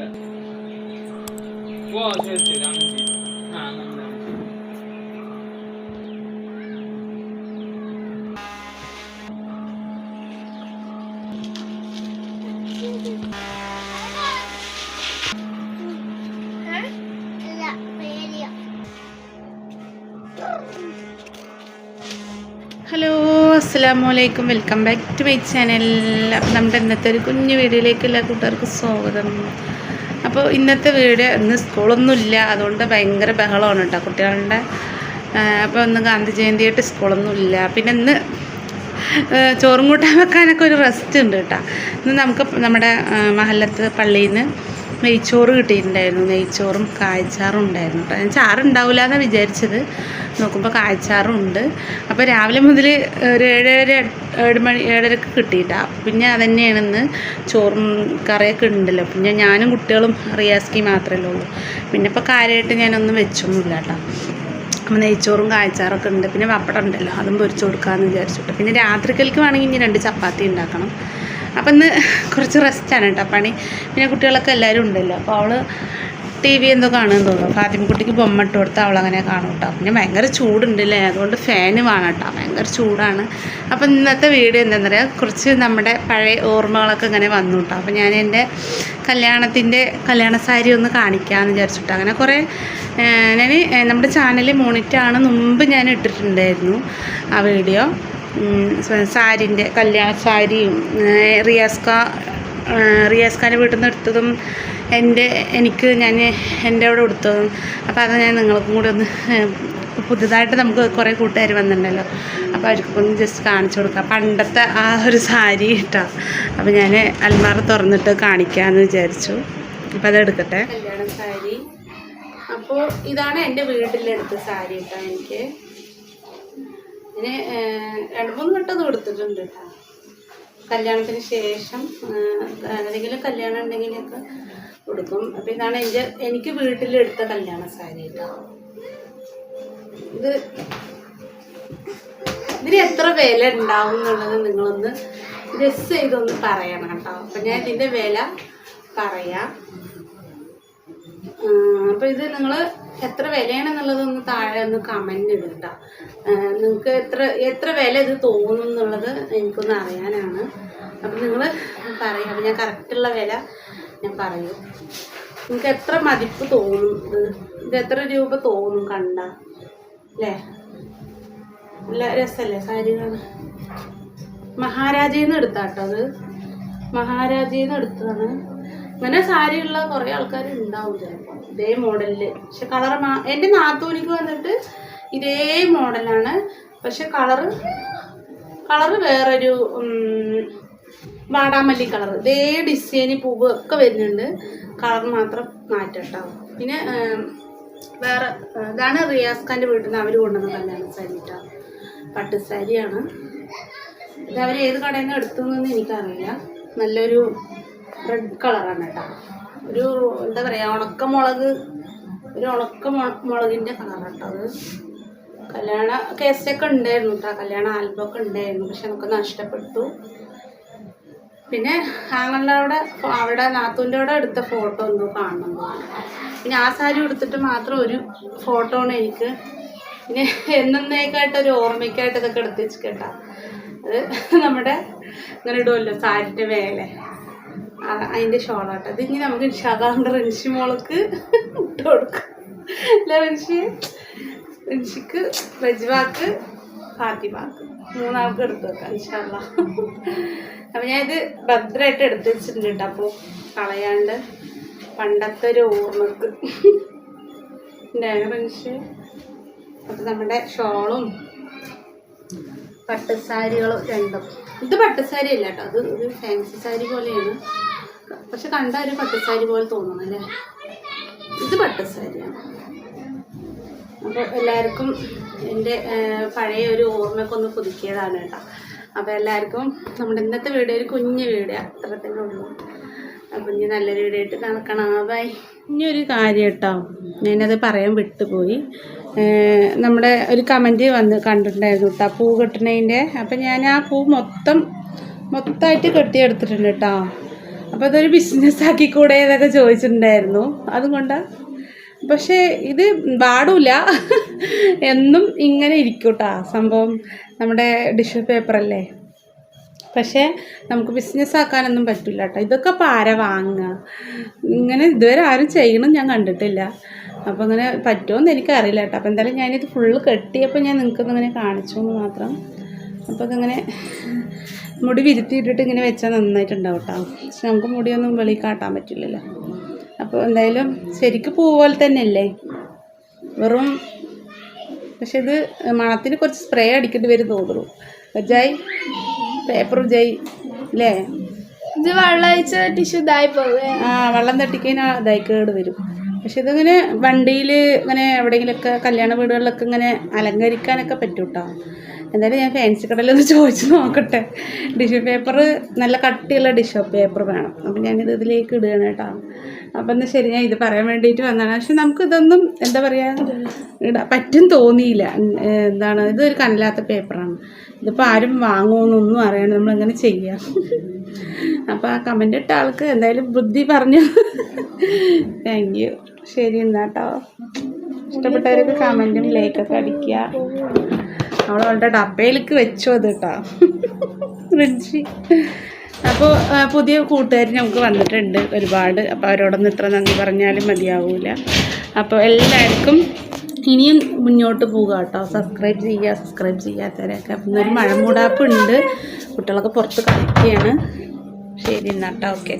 ഓ hello അസ്സാം വലൈക്കും welcome back to my channel. അപ്പം നമ്മുടെ ഇന്നത്തെ ഒരു കുഞ്ഞു വീഡിയോയിലേക്ക് എല്ലാ കൂട്ടുകാർക്ക് സ്വാഗതം. അപ്പോൾ ഇന്നത്തെ വീഡിയോ ഇന്ന് സ്കൂളൊന്നും ഇല്ല അതുകൊണ്ട് ഭയങ്കര ബഹളമാണ് കേട്ടോ കുട്ടികളുടെ അപ്പോൾ ഇന്ന് ഗാന്ധി ജയന്തിയായിട്ട് സ്കൂളൊന്നും ഇല്ല പിന്നെ ഇന്ന് ചോറും കൂട്ടാൻ വെക്കാനൊക്കെ ഒരു റെസ്റ്റ് ഉണ്ട് കേട്ടോ ഇന്ന് നമുക്ക് നമ്മുടെ മഹല്ലത്ത് പള്ളിയിൽ നിന്ന് നെയ്ച്ചോറ് കിട്ടിയിട്ടുണ്ടായിരുന്നു. നെയ്ച്ചോറും കായച്ചാറും ഉണ്ടായിരുന്നു കേട്ടോ. ഞാൻ ചാറുണ്ടാവില്ല എന്നാണ് വിചാരിച്ചത്. നോക്കുമ്പോൾ കായച്ചാറും ഉണ്ട് അപ്പോൾ രാവിലെ മുതൽ ഒരു ഏഴര ഏഴ് മണി ഏഴരക്ക് കിട്ടിയിട്ടാ. പിന്നെ അതന്നെയാണ് ഇന്ന് ചോറും കറിയൊക്കെ ഉണ്ടല്ലോ. പിന്നെ ഞാനും കുട്ടികളും റിയാസ്കി മാത്രമേ ഉള്ളൂ. പിന്നെ ഇപ്പോൾ കാര്യമായിട്ട് ഞാനൊന്നും വെച്ചൊന്നുമില്ല കേട്ടോ. അപ്പം നെയ്ച്ചോറും കായച്ചാറൊക്കെ ഉണ്ട്. പിന്നെ പപ്പടം ഉണ്ടല്ലോ. അതും പൊരിച്ചു കൊടുക്കാമെന്ന് വിചാരിച്ചിട്ട്. പിന്നെ രാത്രിക്കൽക്ക് വേണമെങ്കിൽ ഇനി രണ്ട് ചപ്പാത്തി ഉണ്ടാക്കണം. അപ്പം ഇന്ന് കുറച്ച് റെസ്റ്റാണ് കേട്ടോ പണി. പിന്നെ കുട്ടികളൊക്കെ എല്ലാവരും ഉണ്ടല്ലോ. അപ്പോൾ അവൾ ടി വി എന്തോ കാണുമെന്ന് തോന്നുന്നു. ഫാത്തിമക്കുട്ടിക്ക് ബൊമ്മ ഇട്ട് കൊടുത്താൽ അവൾ അങ്ങനെ കാണും കേട്ടോ പിന്നെ ഭയങ്കര ചൂടുണ്ടല്ലേ? അതുകൊണ്ട് ഫാന് വേണം കേട്ടോ ഭയങ്കര ചൂടാണ്. അപ്പം ഇന്നത്തെ വീഡിയോ എന്താണെന്ന് പറയുക കുറച്ച് നമ്മുടെ പഴയ ഓർമ്മകളൊക്കെ ഇങ്ങനെ വന്നു കേട്ടോ അപ്പം ഞാൻ എന്റെ കല്യാണത്തിന്റെ കല്യാണ സാരി ഒന്ന് കാണിക്കാമെന്ന് വിചാരിച്ചിട്ട് അങ്ങനെ കുറേ ഞാൻ നമ്മുടെ ചാനൽ മോണിറ്റാണ് മുമ്പ് ഞാൻ ഇട്ടിട്ടുണ്ടായിരുന്നു ആ വീഡിയോ സാരിന്റെ കല്യാണ സാരിയും റിയാസ്ക റിയാസ്കാന്റെ വീട്ടിൽ നിന്ന് എടുത്തതും എന്റെ എനിക്ക് ഞാൻ എന്റെ അവിടെ കൊടുത്തതും. അപ്പോൾ അത് ഞാൻ നിങ്ങൾക്കും കൂടി ഒന്ന് പുതുതായിട്ട് നമുക്ക് കുറേ കൂട്ടുകാർ വന്നിട്ടുണ്ടല്ലോ. അപ്പോൾ അവർക്കൊക്കെ ഒന്ന് ജസ്റ്റ് കാണിച്ചു കൊടുക്കാം. പണ്ടത്തെ ആ ഒരു സാരി കിട്ടാം അപ്പോൾ ഞാൻ അൽമാറ തുറന്നിട്ട് കാണിക്കാമെന്ന് വിചാരിച്ചു. അപ്പോൾ അതെടുക്കട്ടെ കല്യാണ സാരി. അപ്പോൾ ഇതാണ് എന്റെ വീട്ടിലെടുത്ത സാരി കേട്ടോ എനിക്ക്. ഇതിന് രണ്ട് മൂന്ന് വട്ടം കൊടുത്തിട്ടുണ്ട് കല്യാണത്തിന് ശേഷം എന്തെങ്കിലും കല്യാണം ഉണ്ടെങ്കിലൊക്കെ കൊടുക്കും. അപ്പം ഇതാണ് എന്റെ എനിക്ക് വീട്ടിലെടുത്ത കല്യാണ സാരി ഇത് ഇതിന് എത്ര വില ഉണ്ടാവും എന്നുള്ളത് നിങ്ങളൊന്ന് ഗസ് ചെയ്തൊന്ന് പറയണം കേട്ടോ അപ്പം ഞാൻ ഇതിന്റെ വില പറയാം. അപ്പോൾ ഇത് നിങ്ങൾ എത്ര വിലയാണെന്നുള്ളതൊന്ന് താഴെ ഒന്ന് കമന്റ് ഇടുക നിങ്ങൾക്ക് എത്ര എത്ര വില ഇത് തോന്നും എന്നുള്ളത് എനിക്കൊന്ന് അറിയാനാണ്. അപ്പം നിങ്ങൾ പറയും. അപ്പം ഞാൻ കറക്റ്റുള്ള വില ഞാൻ പറയും. നിങ്ങൾക്ക് എത്ര മതിപ്പ് തോന്നും? ഇത് എത്ര രൂപ തോന്നും കണ്ട? അല്ലേ നല്ല രസമല്ലേ സാരി കാണാൻ മഹാരാജയിൽ നിന്ന് എടുത്താട്ടോ അത്. മഹാരാജയിൽ നിന്ന് എടുത്തതാണ്. ഇങ്ങനെ സാരിയുള്ള കുറേ ആൾക്കാർ ഉണ്ടാവും ചിലപ്പോൾ ഇതേ മോഡലിൽ പക്ഷെ കളർ മാ എന്റെ നാത്തൂനിക്ക് വന്നിട്ട് ഇതേ മോഡലാണ്. പക്ഷെ കളറ് കളറ് വേറൊരു വാടാമല്ലി കളർ ഇതേ ഡിസൈന് പൂവ് ഒക്കെ വരുന്നുണ്ട്. കളർ മാത്രം മാറ്റട്ടോ. പിന്നെ വേറെ ഇതാണ് റിയാസ് ഖാന്റെ വീട്ടിൽ നിന്ന് അവർ കൊണ്ടുവന്ന കല്യാണ സാരി കേട്ടോ പട്ട് സാരിയാണ്. ഇത് അവർ ഏത് കടയിൽ നിന്ന് എടുത്തു എന്ന് എനിക്കറിയില്ല. നല്ലൊരു റെഡ് കളറാണ് കേട്ടോ. ഒരു എന്താ പറയുക ഉണക്കമുളക് ഒരു ഉണക്ക മുളകിന്റെ കളറാണ് കേട്ടോ അത്. കല്യാണ കേസൊക്കെ ഉണ്ടായിരുന്നു കേട്ടോ കല്യാണ ആൽബമൊക്കെ ഉണ്ടായിരുന്നു പക്ഷെ നമുക്ക് നഷ്ടപ്പെട്ടു. പിന്നെ ആങ്ങളുടെ അവിടെ നാത്തൂന്റെ അവിടെ എടുത്ത ഫോട്ടോ ഒന്ന് കാണണം. പിന്നെ ആ സാരി എടുത്തിട്ട് മാത്രം ഒരു ഫോട്ടോ ആണ് എനിക്ക്. പിന്നെ എന്നേക്കായിട്ട് ഒരു ഓർമ്മയ്ക്കായിട്ട് ഇതൊക്കെ എടുത്ത് വെച്ചിട്ടാ അത് നമ്മുടെ ഇങ്ങനെ ഇടുമല്ലോ സാരിന്റെ വേല അതിന്റെ ഷോളാട്ടോ. ഇത് ഇനി നമുക്ക് ഇൻഷാല്ല റൻഷി മോൾക്ക് ഇട്ട് കൊടുക്കും. അല്ലേ റജ്വാക്ക് ഫാത്തിമാക്ക് മൂന്നാൾക്ക് എടുത്ത് വെക്കാം ഇൻഷാല്ല അപ്പം ഞാനിത് ഭദ്രമായിട്ട് എടുത്ത് വെച്ചിട്ടുണ്ട് കേട്ടോ. അപ്പോൾ കളയാണ്ട് പണ്ടത്തെ ഒരു ഓർമ്മക്ക്. അപ്പൊ അപ്പം നമ്മുടെ ഷോളും പട്ടുസാരികളും രണ്ടും. ഇത് പട്ടുസാരി അല്ല കേട്ടോ. അത് ഒരു ഫാൻസി സാരി പോലെയാണ്. പക്ഷെ കണ്ട ഒരു പട്ടുസാരി പോലെ തോന്നുന്നു അല്ലേ? ഇത് പട്ടുസാരിയാണ്. അപ്പോൾ എല്ലാവർക്കും എന്റെ പഴയ ഒരു ഓർമ്മയൊക്കെ ഒന്ന് പുതുക്കിയതാണ് കേട്ടോ. അപ്പോൾ എല്ലാവർക്കും നമ്മുടെ ഇന്നത്തെ വീഡിയോ ഒരു കുഞ്ഞു വീഡിയോ അത്ര തന്നെ ഉള്ളൂ. അപ്പം ഇനി നല്ല വീഡിയോ ആയിട്ട് നടക്കണം ബൈ. ഇനി ഒരു കാര്യം കേട്ടോ. ഞാനത് പറയാൻ വിട്ടുപോയി. നമ്മുടെ ഒരു കമന്റ് വന്ന് കണ്ടിട്ടുണ്ടായിരുന്നു കേട്ടോ പൂ കെട്ടുന്നതിന്റെ. അപ്പം ഞാൻ ആ പൂ മൊത്തം മൊത്തമായിട്ട് കെട്ടിയെടുത്തിട്ടുണ്ട് കേട്ടോ. അപ്പോൾ അതൊരു ബിസിനസ് ആക്കിക്കൂടെ എന്നൊക്കെ ചോദിച്ചിട്ടുണ്ടായിരുന്നു. അതുകൊണ്ടാ പക്ഷേ ഇത് പാടില്ല എന്നും ഇങ്ങനെ ഇരിക്കൂട്ടാ. സംഭവം നമ്മുടെ ഡിഷ് പേപ്പറല്ലേ പക്ഷേ നമുക്ക് ബിസിനസ് ആക്കാനൊന്നും പറ്റില്ല കേട്ടോ ഇതൊക്കെ പാര വാങ്ങുക. ഇങ്ങനെ ഇതുവരെ ആരും ചെയ്യണം ഞാൻ കണ്ടിട്ടില്ല. അപ്പോൾ പറ്റുമോ എന്ന് എനിക്കറിയില്ല കേട്ടോ അപ്പോൾ എന്തായാലും ഞാനിത് ഫുള്ള് കെട്ടിയപ്പോൾ ഞാൻ നിങ്ങൾക്കൊന്നിങ്ങനെ കാണിച്ചു എന്ന് മാത്രം. അപ്പോൾ അതങ്ങനെ മുടി വിരുത്തിയിട്ടിട്ട് ഇങ്ങനെ വെച്ചാൽ നന്നായിട്ടുണ്ടാവും കേട്ടോ പക്ഷെ നമുക്ക് മുടിയൊന്നും വെളിയിൽ കാട്ടാൻ പറ്റില്ലല്ലോ. അപ്പോൾ എന്തായാലും ശരിക്ക് പൂ പോലെ തന്നെയല്ലേ? വെറും പക്ഷെ ഇത് മണത്തിന് കുറച്ച് സ്പ്രേ അടിക്കേണ്ടി വരും തോന്നുന്നു. ജയ് പേപ്പർ ജയ് അല്ലേ? ഇത് വെള്ളം ഒഴിച്ച ടിഷ്യൂ ഇതായി പോവേ. ആ വെള്ളം തട്ടിക്കഴിഞ്ഞാൽ ഇതായി കേട് വരും. പക്ഷെ ഇതിങ്ങനെ വണ്ടിയിൽ ഇങ്ങനെ എവിടെയെങ്കിലുമൊക്കെ കല്യാണ വീടുകളിലൊക്കെ ഇങ്ങനെ അലങ്കരിക്കാനൊക്കെ പറ്റും കേട്ടോ എന്തായാലും ഞാൻ ഫാൻസി കടയിലൊന്ന് ചോദിച്ച് നോക്കട്ടെ. ഡിഷ് പേപ്പർ നല്ല കട്ടിയുള്ള ഡിഷ് പേപ്പർ വേണം. അപ്പം ഞാനിത് ഇതിലേക്ക് ഇടുകയാണ് കേട്ടോ. അപ്പം എന്നാൽ ശരി ഞാൻ ഇത് പറയാൻ വേണ്ടിയിട്ട് വന്നതാണ്. പക്ഷെ നമുക്കിതൊന്നും എന്താ പറയുക ഇടാ പറ്റും തോന്നിയില്ല. എന്താണ് ഇതൊരു കനലാത്ത പേപ്പറാണ്. ഇതിപ്പോൾ ആരും വാങ്ങുമെന്നൊന്നും അറിയണം നമ്മളെങ്ങനെ ചെയ്യാം. അപ്പോൾ ആ കമന്റ് ഇട്ട ആൾക്ക് എന്തായാലും ബുദ്ധി പറഞ്ഞു. താങ്ക് യു ശരി എന്നാ കേട്ടോ ഇഷ്ടപ്പെട്ടവരൊക്കെ കമന്റും ലൈക്കൊക്കെ അടിക്കുക. അവൾ അവളുടെ ഡബയിലേക്ക് വെച്ചു അത് കേട്ടോ ഫ്രിഡ്ജ്. അപ്പോൾ പുതിയ കൂട്ടുകാർ നമുക്ക് വന്നിട്ടുണ്ട് ഒരുപാട്. അപ്പോൾ അവരോടൊന്നും ഇത്ര നന്ദി പറഞ്ഞാലും മതിയാവില്ല അപ്പോൾ എല്ലാവർക്കും ഇനിയും മുന്നോട്ട് പോകുക കേട്ടോ സബ്സ്ക്രൈബ് ചെയ്യുക സബ്സ്ക്രൈബ് ചെയ്യാത്തവരൊക്കെ അപ്പം ഇന്നൊരു മഴ മൂടാപ്പ് ഉണ്ട്. കുട്ടികളൊക്കെ പുറത്ത് കളിക്കുകയാണ്. ശരി എന്നാട്ടോ ഓക്കെ